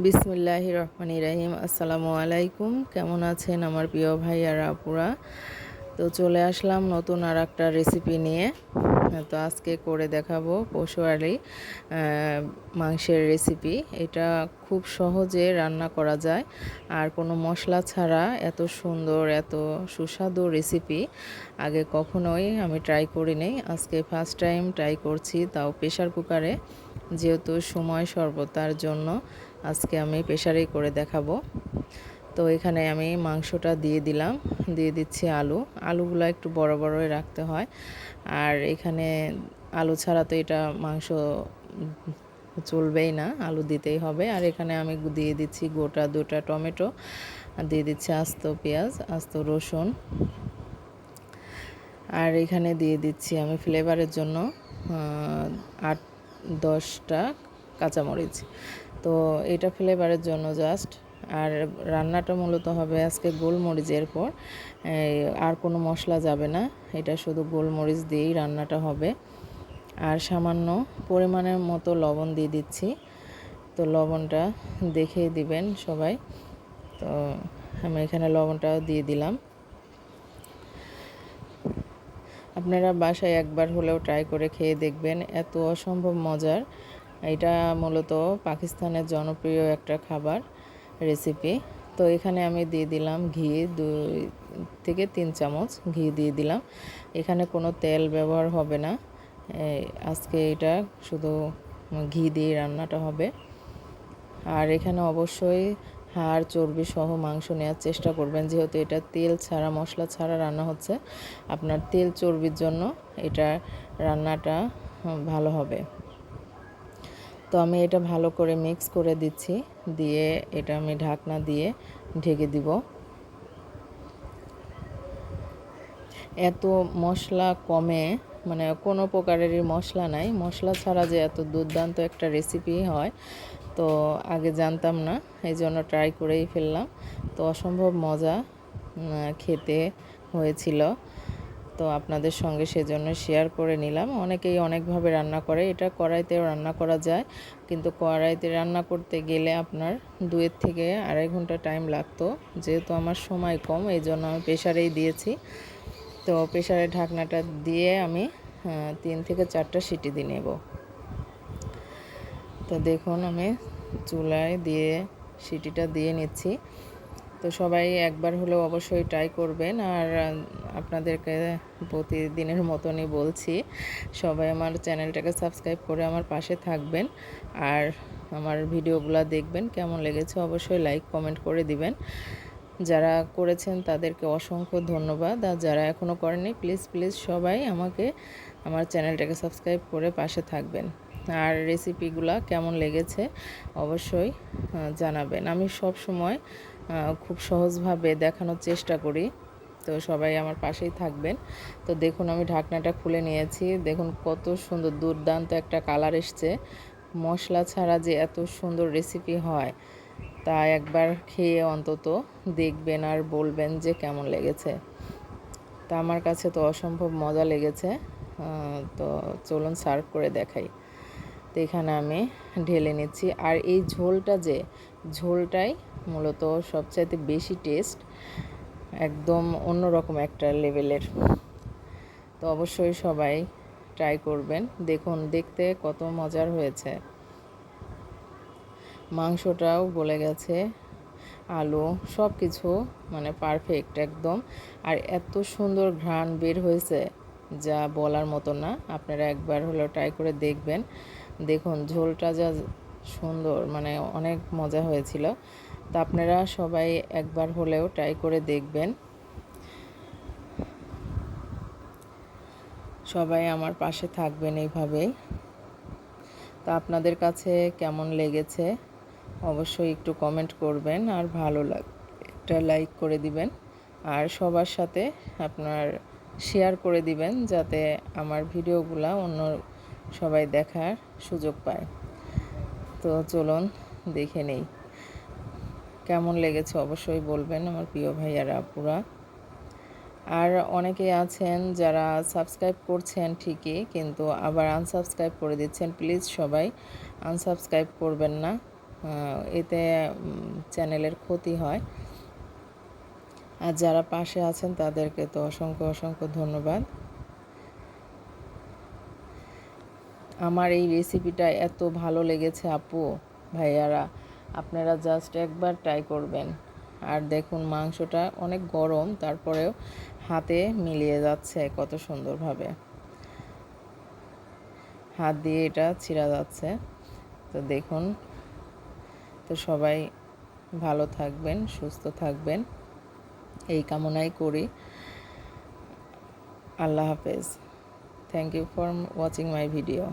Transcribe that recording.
বিসমিল্লাহ রহমান ইরাহিম আসসালামু আলাইকুম। কেমন আছেন আমার প্রিয় ভাই আর আপুরা? তো চলে আসলাম নতুন আর একটা রেসিপি নিয়ে। তো আজকে করে দেখাবো পশুয়ারি মাংসের রেসিপি এটা খুব সহজে রান্না করা যায়। আর কোনো মশলা ছাড়া এত সুন্দর, এত সুস্বাদু রেসিপি আগে কখনোই আমি ট্রাই করিনি আজকে ফার্স্ট টাইম ট্রাই করছি তাও প্রেশার কুকারে যেহেতু সময় সর্বতার জন্য আজকে আমি প্রেশারেই করে দেখাবো। তো এখানে আমি মাংসটা দিয়ে দিলাম, দিয়ে দিচ্ছি আলু। আলুগুলো একটু বড় বড়ই রাখতে হয়। আর এখানে আলু ছাড়া তো এটা মাংস চলবেই না, আলু দিতেই হবে। আর এখানে আমি দিয়ে দিচ্ছি গোটা দুটা টমেটো দিয়ে দিচ্ছি আস্ত পেঁয়াজ, আস্ত রসুন। আর এখানে দিয়ে দিচ্ছি আমি ফ্লেভারের জন্য আট, দশটা কাঁচামরিচ। তো এটা ফ্লেভারের জন্য জাস্ট। আর রান্নাটা মূলত হবে আজকে গোলমরিচের পর। আর কোনো মশলা যাবে না, এটা শুধু গোলমরিচ দিয়েই রান্নাটা হবে। আর সামান্য পরিমাণের মতো লবণ দিয়ে দিচ্ছি। তো লবণটা দেখেই দিবেন সবাই। তো আমি এখানে লবণটাও দিয়ে দিলাম। আপনারা বাসায় একবার হলেও ট্রাই করে খেয়ে দেখবেন, এত অসম্ভব মজার। এটা মূলত পাকিস্তানের জনপ্রিয় একটা খাবার রেসিপি তো এখানে আমি দিয়ে দিলাম ঘি, দুই থেকে তিন চামচ ঘি দিয়ে দিলাম। এখানে কোনো তেল ব্যবহার হবে না। আজকে এটা শুধু ঘি দিয়ে রান্নাটা হবে। আর এখানে অবশ্যই হাড়, চর্বি সহ মাংস নেওয়ার চেষ্টা করবেন, যেহেতু এটা তেল ছাড়া, মশলা ছাড়া রান্না হচ্ছে। আপনার তেল, চর্বির জন্য এটা রান্নাটা ভালো হবে। তো আমি এটা ভালো করে মিক্স করে দিচ্ছি। দিয়ে এটা আমি ঢাকনা দিয়ে ঢেকে দিব। এত মশলা কমে মানে কোনো প্রকারেরই মশলা নাই। মশলা ছাড়া যে এত দুর্দান্ত একটা রেসিপি হয়, তো আগে জানতাম না। এই জন্য ট্রাই করেই ফেললাম। তো অসম্ভব মজা খেতে হয়েছিল। তো আপনাদের সঙ্গে সেজন্য শেয়ার করে নিলাম। অনেকেই অনেকভাবে রান্না করে। এটা কড়াইতেও রান্না করা যায়। কিন্তু কড়াইতে রান্না করতে গেলে আপনার দুয়ের থেকে আড়াই ঘণ্টা টাইম লাগতো। যেহেতু আমার সময় কম এই জন্য আমি প্রেশারেই দিয়েছি। তো প্রেশারের ঢাকনাটা দিয়ে আমি তিন থেকে চারটা সিটি দিয়ে নেব। তো দেখুন, আমি চুলায় দিয়ে সিটিটা দিয়ে নিচ্ছি। তো সবাই একবার হলেও অবশ্যই ট্রাই করবেন। আর আপনাদেরকে প্রতিদিনের মতনই বলছি, সবাই আমার চ্যানেলটাকে সাবস্ক্রাইব করে আমার পাশে থাকবেন। আর, আমার ভিডিওগুলো দেখবেন, কেমন লেগেছে অবশ্যই লাইক কমেন্ট করে দিবেন। যারা করেছেন তাদেরকে অসংখ্য ধন্যবাদ। আর যারা এখনও করেনি প্লিজ প্লিজ সবাই আমাকে, আমার চ্যানেলটাকে সাবস্ক্রাইব করে পাশে থাকবেন। আর রেসিপিগুলো কেমন লেগেছে অবশ্যই জানাবেন। আমি সব সময় খুব সহজভাবে দেখানোর চেষ্টা করি। তো সবাই আমার পাশেই থাকবেন। তো দেখুন, আমি ঢাকনাটা খুলে নিয়েছি। দেখুন, কত সুন্দর দুর্দান্ত একটা কালার এসছে। মশলা ছাড়া যে এত সুন্দর রেসিপি হয়, তা একবার খেয়ে অন্তত দেখবেন আর বলবেন যে কেমন লেগেছে। তা আমার কাছে তো অসম্ভব মজা লেগেছে। তো চলুন সার্ভ করে দেখাই। তো এখানে আমি ঢেলে নিচ্ছি। আর এই ঝোলটা যে, ঝোলটাই মূলত সবচাইতে বেশি টেস্ট, একদম অন্যরকম একটা লেভেলের। তো অবশ্যই সবাই ট্রাই করবেন। দেখুন, দেখতে কত মজার হয়েছে। মাংসটাও গলে গেছে, আলু সব কিছু মানে পারফেক্ট একদম। আর এত সুন্দর ঘ্রাণ বের হয়েছে যা বলার মতো না। আপনারা একবার হলেও ট্রাই করে দেখবেন। দেখুন, ঝোলটা যা সুন্দর মানে অনেক মজা হয়েছিল। তো আপনারা সবাই একবার হলেও ট্রাই করে দেখবেন। সবাই আমার পাশে থাকবেন এইভাবেই। তো আপনাদের কাছে কেমন লেগেছে? অবশ্যই একটু কমেন্ট করবেন আর ভালো লাগ একটা লাইক করে দিবেন। আর সবার সাথে আপনার শেয়ার করে দিবেন যাতে আমার ভিডিওগুলো অন্য সবাই দেখার সুযোগ পায়। তো চলুন দেখে নেই। কেমন লেগেছে অবশ্যই বলবেন আমার প্রিয় ভাইয়ারা আপুরা। আর অনেকে আছেন যারা সাবস্ক্রাইব করছেন ঠিকই, কিন্তু আবার আনসাবস্ক্রাইব করে দিচ্ছেন প্লিজ সবাই আনসাবস্ক্রাইব করবেন না। এতে চ্যানেলের ক্ষতি হয়। আর যারা পাশে আছেন তাদেরকে তো অসংখ্য অসংখ্য ধন্যবাদ। আমার এই রেসিপিটা এত ভালো লেগেছে আপু, ভাইয়ারা। আপনারা জাস্ট একবার ট্রাই করবেন। আর দেখুন, মাংসটা অনেক গরম, তারপরেও হাতে মিলিয়ে যাচ্ছে কত সুন্দরভাবে। হাত দিয়ে এটা ছিঁড়া যাচ্ছে। তো দেখুন, তো সবাই ভালো থাকবেন, সুস্থ থাকবেন। এই কামনাই করি। আল্লাহ হাফেজ। Thank you for watching my video